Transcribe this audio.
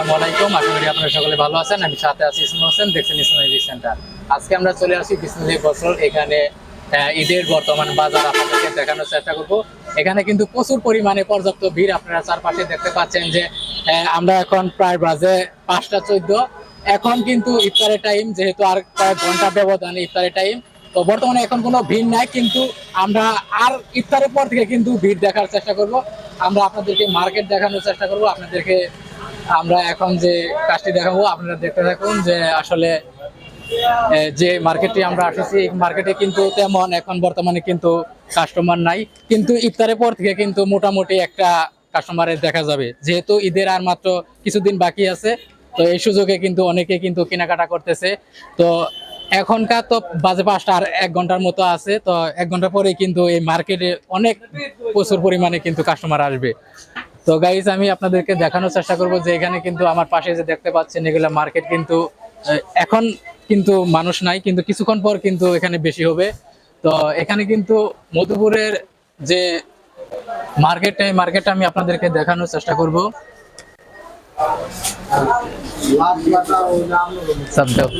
আসসালামু আলাইকুম, আশা করি আপনারা সকলে ভালো আছেন, আমি সাথে আছি ইসমু হোসেন, দেখছেন ইসলাম সেন্টার। আজকে আমরা চলে আসি বছর, এখানে ঈদের বর্তমান বাজার আপনাদেরকে দেখানোর চেষ্টা করব। এখানে কিন্তু প্রচুর পরিমাণে পর্যাপ্ত ভিড় আপনারা চারপাশে দেখতে পাচ্ছেন যে আমরা এখন প্রায় বাজে পাঁচটা চোদ্দ। এখন কিন্তু ইফতারের টাইম যেহেতু আর কয়েক ঘণ্টা ব্যবধানে ইফতারের টাইম তো বর্তমানে এখন কোনো ভিড় নাই, কিন্তু আমরা আর ইফতারের পর থেকে কিন্তু ভিড় দেখার চেষ্টা করব। আমরা আপনাদেরকে মার্কেট দেখানোর চেষ্টা করব, আপনাদেরকে আমরা এখন যে কাজটি দেখাবো, আপনারা দেখতে থাকুন যে আসলে যে মার্কেটে আমরা আসছি, এই মার্কেটে কিন্তু তেমন এখন বর্তমানে কিন্তু কাস্টমার নাই। কিন্তু ইফতারের পর থেকে কিন্তু মোটামুটি একটা কাস্টমারের দেখা যাবে। যেহেতু ঈদের আর মাত্র কিছুদিন বাকি আছে, তো এই সুযোগে কিন্তু অনেকে কিন্তু কেনাকাটা করতেছে। তো এখনকার তো বাজে পাঁচটা আর এক ঘণ্টার মতো আছে, তো এক ঘণ্টা পরে কিন্তু এই মার্কেটে অনেক প্রচুর পরিমাণে কিন্তু কাস্টমার আসবে। তো গাইজ আমি আপনাদেরকে দেখানোর চেষ্টা করব যে এখানে কিন্তু আমার পাশে যে দেখতে পাচ্ছেন, এগুলা মার্কেট কিন্তু এখন কিন্তু মানুষ নাই, কিন্তু কিছুক্ষণ পর কিন্তু এখানে বেশি হবে তো এখানে কিন্তু মধুপুরের যে মার্কেটে মার্কেটটা আমি আপনাদেরকে দেখানোর চেষ্টা করব সব।